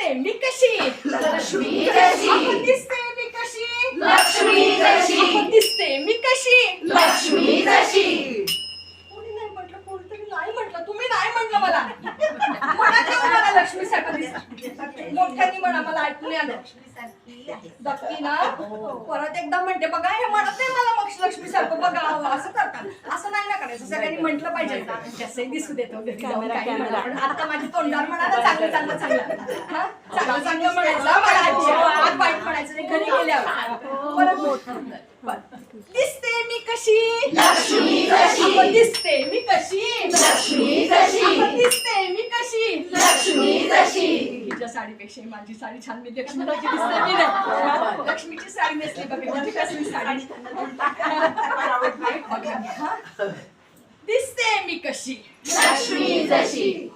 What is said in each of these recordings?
दिसते. मी कशी? लक्ष्मी जशी अहो, दिसते मी कशी? लक्ष्मी अहो, दिसते मी कशी? लक्ष्मी जशी कोणी नाही म्हटलं कोणतरी नाही म्हटलं म्हटलं मला म्हणा तेव्हा मला लक्ष्मी सारखं दिसत मोठ्यानी म्हणा मला ऐकून आलं नक्की ना परत एकदा म्हणते बघा हे म्हणत नाही मला मग लक्ष्मी सारखं बघा असं करतात असं नाही ना करायचं सगळ्यांनी म्हटलं पाहिजे दिसू देतो आता माझी तोंडावर म्हणा चांगलं चांगलं चांगलं हा? चांगलं चांगलं म्हणायचं हा, मला अजिबात वाईट म्हणायचं घरी गेल्यावर परत. दिसते कशी? लक्ष्मी जशी अहो, दिसते मी कशी? लक्ष्मी जशी अहो, दिसते मी कशी? लक्ष्मी जशी तिच्या साडीपेक्षा माझी साडी छान मी लक्ष्मीची दिसते मी नाही. लक्ष्मीची साडी नेसली बघा म्हणजे कसली साडी? दिसते मी कशी? लक्ष्मी जशी.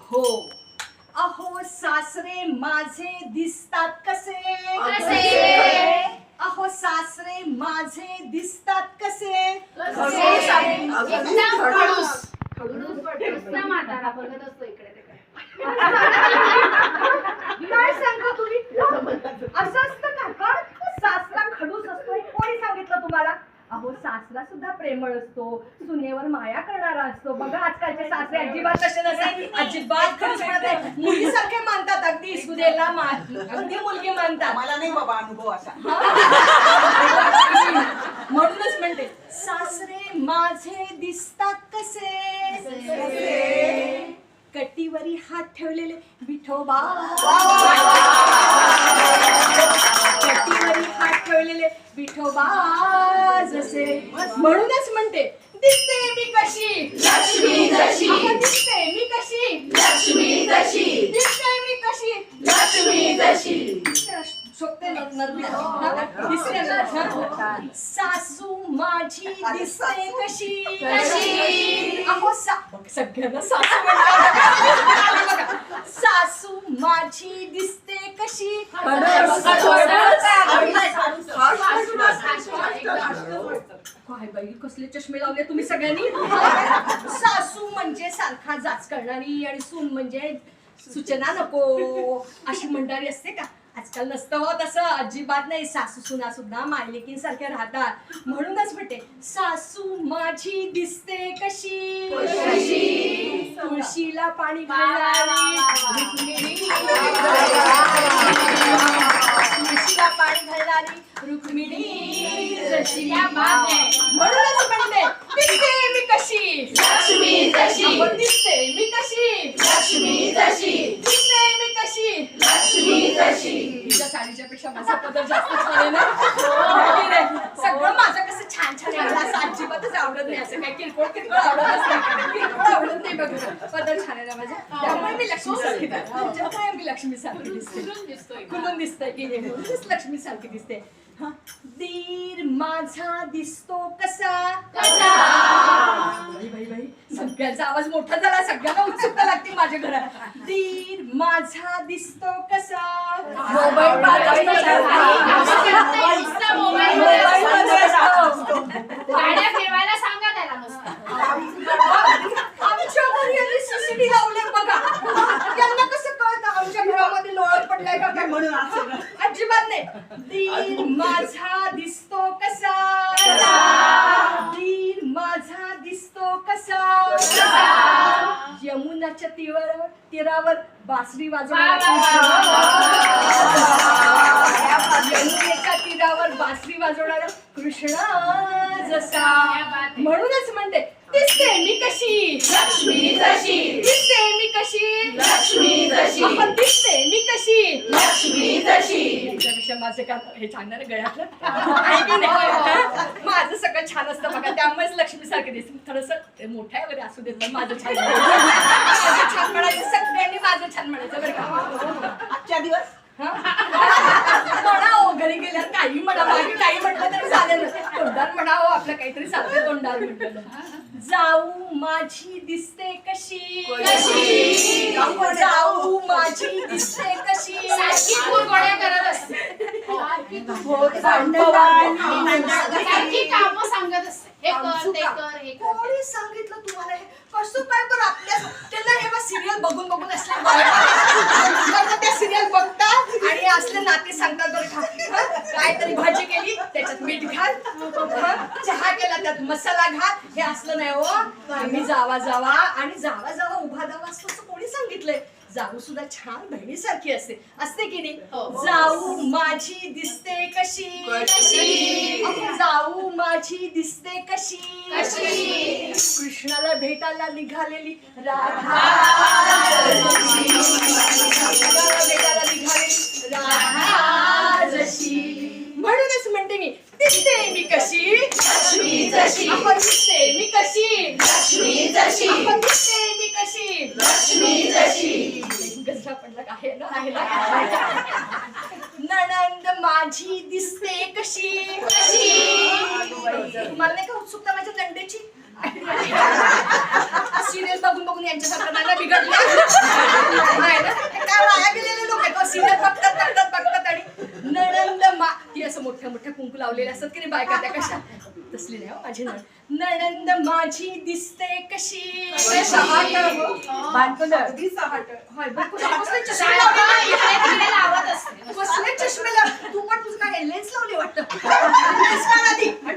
खडूस खडूस म्हातारा बघत असतो इकडे तिकडे. काय सांगता तुम्ही? असं असतं का सासरा खडूस असतो हे कोणी सांगितलं तुम्हाला? अहो सासरा सुद्धा प्रेमळ असतो. सुनेवर माया करणारा असतो. बघा आजकालचे सासरे अजिबात तसे नसते अजिबात म्हणत नाही मुलीसारखे मानतात अगदी सुनेला अगदी मुलगी मानतात. मला नाही बाबा अनुभव असा. म्हणूनच म्हणते सासरे माझे दिसतात कसे? कटीवरी हात ठेवलेले. विठोबा. कटीवरी हात ठेवलेले. विठोबा. जसे म्हणूनच म्हणते दिसते मी कशी? लक्ष्मी जशी दिसते मी कशी? लक्ष्मी जशी दिसते मी कशी? लक्ष्मी जशी? दिसते? सासू माझी दिसते कशी? कशी? अहो सा सगळ्यांना सासू म्हणतात. बघा. सासू माझी दिसते कशी? काय बाई कसले चष्मे लावले तुम्ही सगळ्यांनी? सासू म्हणजे सारखा जाच करणारी आणि सून म्हणजे सूचना नको अशी म्हणणारी असते का? आजकाल नसतं हो तसं अजिबात नाही. सासू सुना सुद्धा मायलेकीन सारख्या राहतात. म्हणूनच म्हणते सासू माझी दिसते कशी? तुळशीला पाणी घालणारी. तुळशीला पाणी घालणारी रुक्मिणी. जशी म्हणूनच म्हणते दिसते मी कशी? लक्ष्मी जशी दिसते मी कशी? लक्ष्मी जशी दिसते मी कशी? लक्ष्मी जशी तिच्या साडीच्या पेक्षा माझा पदर जास्त छान आहे ना. सगळं माझं कसं छान छान आहे. असं अजिबातच आवडत नाही. असं काही किरकोळ किरकोळ आवडतच नाही. किरकोळ आवडत नाही बघ. पदर छान आहे ना माझं. त्यामुळे मी लक्ष्मी सारखी त्यामुळे मी लक्ष्मी सारखी दिसते. खुलून दिसतंय की हे. म्हणूनच लक्ष्मी सारखी दिसते. हा. दीर माझा दिसतो कसा? बाई बाई बाई. सगळ्यांचा आवाज मोठा झाला सगळ्यांना उत्सुकता लागते माझ्या घरात. दीर माझा दिसतो कसा? मोबाईल नुसता मोबाईल मध्ये मोबाईलमध्ये असतो. गाड्या फिरवायला सांगा त्याला नुसतं आमच्या घरी यांनी सीसीटी लावले बघा यांना कसं कळतं आमच्या घरामध्ये लोळत काय म्हणून असं? अजिबात नाही. दीर माझा दिसतो कसा? दीर माझा दिसतो कसा? यमुनाच्या तीरावर तीरावर बासरी वाजवणारा. यमुनेच्या तीरावर बासरी वाजवणारा कृष्ण जसा. म्हणूनच म्हणते दिसते मी कशी? लक्ष्मी जशी. दिसते मी कशी? लक्ष्मी जशी. आपण दिसते मी कशी? लक्ष्मी जशी. त्याच्यापेक्षा माझं का हे छान आहे गळ्यातलं. आहे? माझं सगळं छान असतं बघा. त्यामुळेच लक्ष्मी सारखे दिसते. थोडस मोठ्या वगैरे असू देत माझं छान छान म्हणायचं सगळ्यांनी माझं छान म्हणायचं बरं का? आजच्या दिवस हा? म्हणा हो घरी गेल्यावर काही म्हणा काही म्हटलं तरी चालेल. तोंडार म्हणा हो आपलं काहीतरी तोंडार म्हटलं जाऊ माझी दिसते कशी? कशी? जाऊ माझी दिसते कशी? सारखी करत असते. हो. सारखी कामं सांगत असते. हे कर ते कर हे कर. कोणी सांगितलं तुम्हाला हे? कसं काय तर आपल्या त्यांना हे सिरियल बघून बघून असल्या त्या सिरियल बघतात नाते सांगतात बरं का? हं? काहीतरी भाजी केली त्याच्यात मीठ घाल. हं? चहा केला त्यात मसाला घाल. हे असलं नाही हो. आम्ही जावा जावा. आणि जावा जावा उभा जावा असं असं कोणी सांगितलंय. जाऊ सुद्धा छान बहिणीसारखी असते. असते की नाही? जाऊ माझी दिसते कशी कशी? जाऊ माझी दिसते कशी कशी? कृष्णाला भेटायला निघालेली राधा. गजरा पडला का आहे ना आहे ना नणंद माझी दिसते कशी? तुम्हाला नाही का उत्सुकता माझ्या नंदेची? सिरियल बघून बघून यांच्यासारखं नाही ना बिघडलं. आहे ना? काय वाया गेलेले लोक सिरियल बघतात बघतात बघतात आणि नणंद मा ती असं मोठ्या मोठ्या कुंकू लावलेले असतात की नाही बायका त्या कशा? तसली नाही हो माझी नणंद. माझी दिसते कशी? कसले चष्मे तू पण तुझं काय लेन्स लावली वाटतं.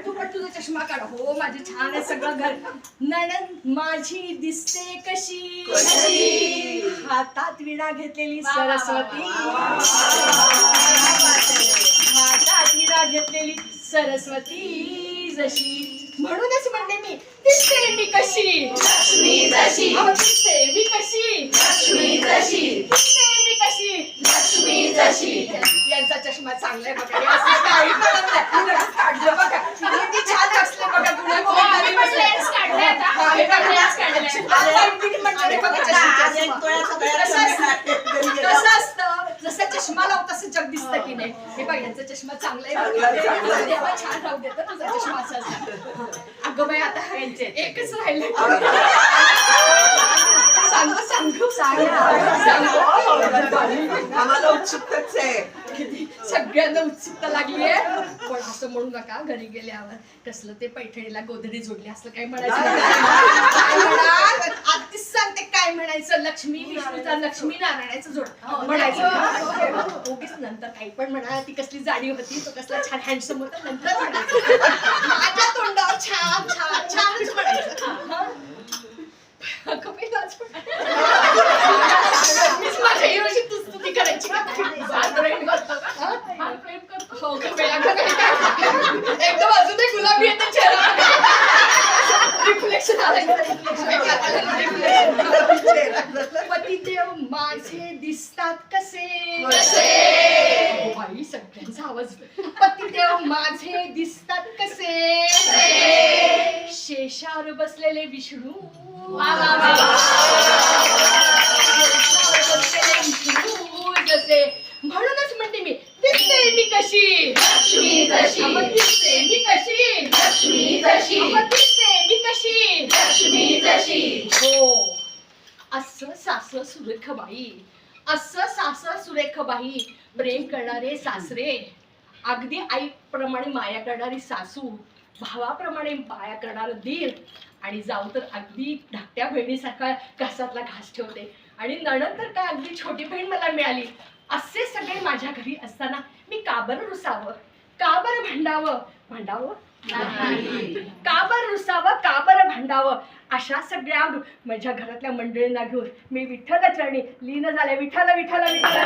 तू पण तुझा चष्मा काढ. हो माझे छान आहे सगळं घर. नणंद माझी दिसते कशी? कशी? हातात विणा घेतलेली सरस्वती. विणा घेतलेली सरस्वती जशी. म्हणूनच म्हणते मी दिसते मी कशी? लक्ष्मी जशी. अहो, दिसते मी कशी? लक्ष्मी जशी. दिसते मी कशी? लक्ष्मी जशी. यांचा चष्मा चांगला आहे बघा. हे असलं काही कळत नाही. लगेच काढलं बघा किती छान असले बघा तुला हो, आम्ही पण lens काढले आता. हा, हे बघा, lens काढले. आज लाईटीने म्हटलं रे बघा चष्मा. कसं असतं? कसं असतं जसं चष्मा लावत असं जग दिसतं की नाही यांचा चष्मा चांगला आहे बघा. देवा छान राहू देतं तुझा चष्मा असा. अगं बाई आता एकच राहिलं. सांगू सांगू. सांगू. उत्सुकताच आहे. किती सगळ्यांना उत्सुकता लागली आहे. पण असं म्हणू नका घरी गेल्यावर कसलं ते पैठणीला गोधडी जोडली असलं म्हणायचं. काय म्हणाल? आधीच सांगते काय म्हणायचं? लक्ष्मी विष्णूचा लक्ष्मी नारायणाचं जोड. म्हणायचं. उगीच नंतर काही पण म्हणा ती कसली जाडी होती तो कसला छान हँडसम होता नंतर म्हणायचं. माझ्या तोंडावर छान छान छानच म्हणायचं. हं? मीच माझ्या हिरोशी करायची का? हं? हा. हो? एकदम अजूनही गुलाबी येते चेहरा. रिफ्लेक्शन पतिदेव माझे दिसतात कसे? कसे? बाई सगळ्यांचा आवाज पतिदेव माझे दिसतात कसे? शेषावर बसलेले विष्णू. दिसते मी कशी? लक्ष्मी जशी. अहो, दिसते मी कशी? लक्ष्मी जशी. हो. असं सास सुरेख बाई असं सास प्रेम करणारे सासरे. अगदी आईप्रमाणे माया करणारी सासू. भावाप्रमाणे माया करणारं दीर. आणि जाऊ तर अगदी धाकट्या बहिणीसारखा घासातला घास ठेवते. आणि नणंद तर काय अगदी छोटी बहीण मला मिळाली. असे सगळे माझ्या घरी असताना मी का बरं रुसावं? का बरं भांडावं? भांडावं? का बर रुसावं? का बरं भांडावं? अशा सगळ्या माझ्या घरातल्या मंडळींना घेऊन मी विठ्ठल चरणी लीन झाले. विठ्ठल विठ्ठल विठ्ठल.